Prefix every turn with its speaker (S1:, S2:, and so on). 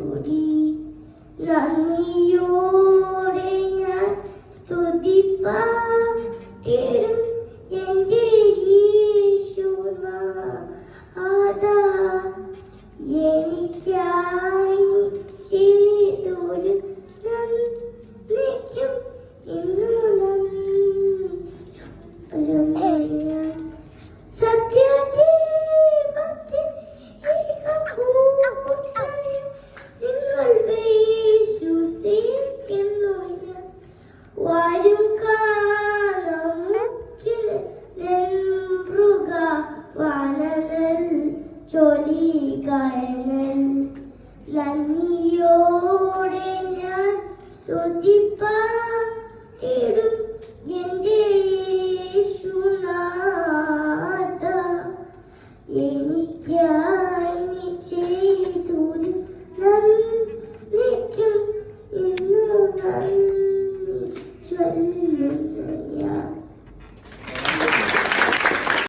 S1: സ്തുതി നന്ദിയോ ചൊലികയനൽ നന്ദിയോടെ ഞാൻ സ്തുതിപ്പാടും എന്റെ യേശുനാഥ. എനിക്കായി നീ ചെയ്തു നന്ദിക്കും. ഇന്നു നന്ദി ചൊല്ലുന്നു ഞാൻ.